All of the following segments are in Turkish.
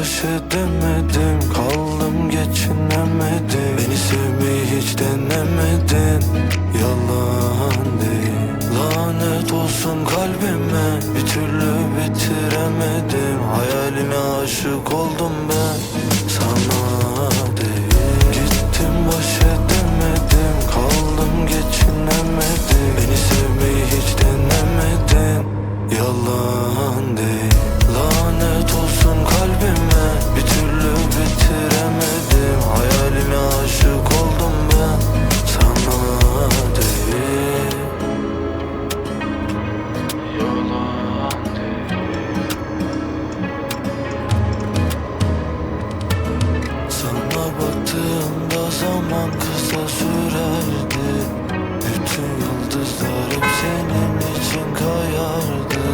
baş edemedim Kaldım geçinemedim Beni sevmeyi hiç denemedin. Yalan değil. Lanet olsun kalbime Bir türlü bitiremedim. Hayaline aşık oldum ben kısa sürerdi. Bütün yıldızlar hep senin için kayardı.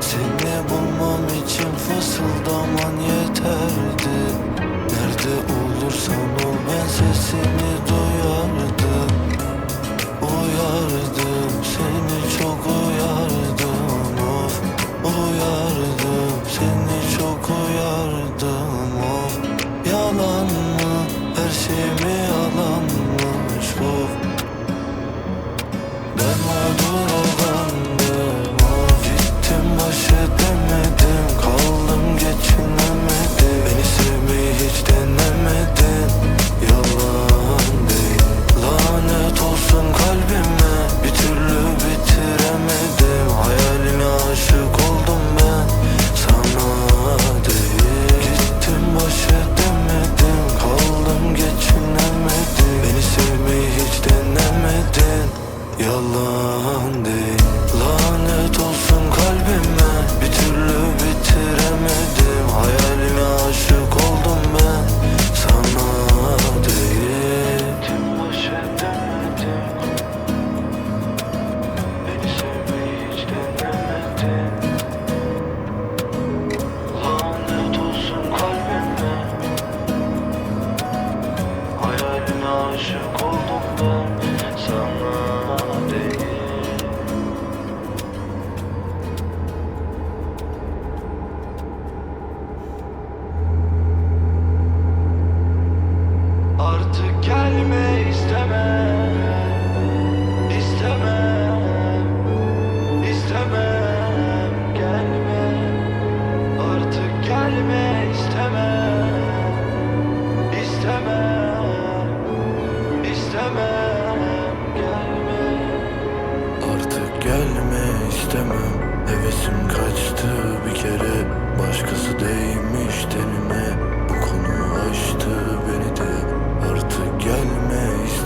Seni bulmam için fısıldaman yeterdi. Nerede olursan ol ben sesini duyardım Uyardım seni çok uyardım. Of Uyardım seni çok uyardım. Of Yalan mı her şey mi yalanmış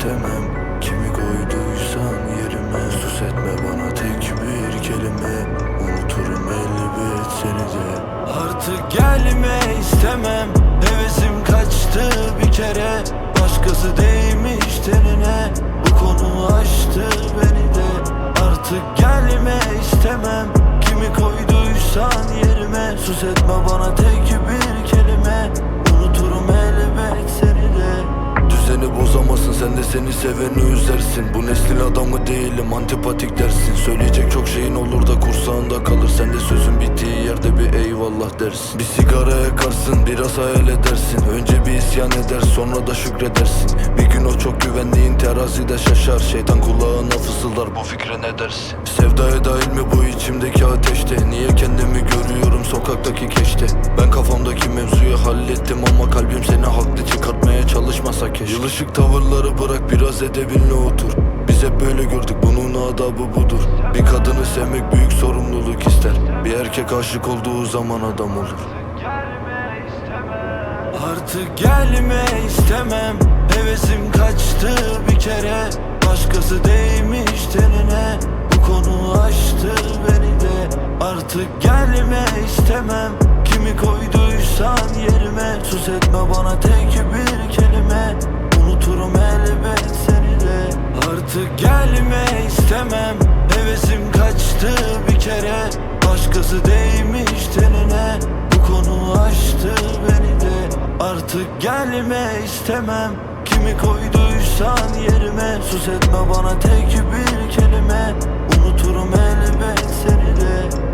istemem. Kimi koyduysan yerime. Sus etme bana tek bir kelime. Unuturum elbet seni de. Artık gelme istemem. Hevesim kaçtı bir kere. Başkası değmiş tenine. Bu konu açtı beni de. Artık gelme istemem. Kimi koyduysan yerime. Sus etme bana tek bir sen de seni seveni üzersin. Bu neslin adamı değilim antipatik dersin. Söyleyecek çok şeyin olur da kursağında kalır. Sen de sözün bittiği yerde bir eyvallah dersin. Bir sigara yakarsın biraz hayal edersin. Önce bir isyan eder sonra da şükredersin. Bir gün o çok güvendiğin terazide şaşar. Şeytan kulağına fısıldar bu fikre ne dersin? Sevdaya dahil mi bu içimdeki ateşte? Niye kendimi görüyorum sokaktaki keşte? Ben kafamdaki mevzuyu hallettim ama kalbim seni haklı çıkartmaya çalışmasa keşke. Yılışık tavırları bırak biraz edebinle otur. Biz hep böyle gördük bunun adabı budur. Bir kadını sevmek büyük sorumluluk ister. Bir erkek aşık olduğu zaman adam olur. Artık gelme istemem. Hevesim kaçtı bir kere. Başkası değmiş tenine. Bu konu açtı beni de. Artık gelme istemem Kimi koyduysan yerime? Sus etme bana tek bir kelime. Unuturum elbet seni de Artık gelme istemem. Hevesim kaçtı bir kere. Başkası değmiş tenine. Bu konu açtı beni de. Artık gelme istemem. Kimi koyduysan yerime? Sus etme bana tek bir kelime. Unuturum elbet seni de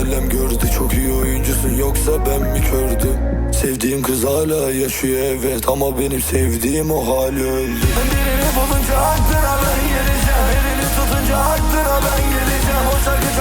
ailem gördü Çok iyi oyuncusun yoksa ben mi kördüm? Sevdiğim kız hala yaşıyor evet Ama benim sevdiğim o hali öldü. Birini bulunca aklına ben geleceğim. Elini tutunca aklına ben geleceğim. O şarkı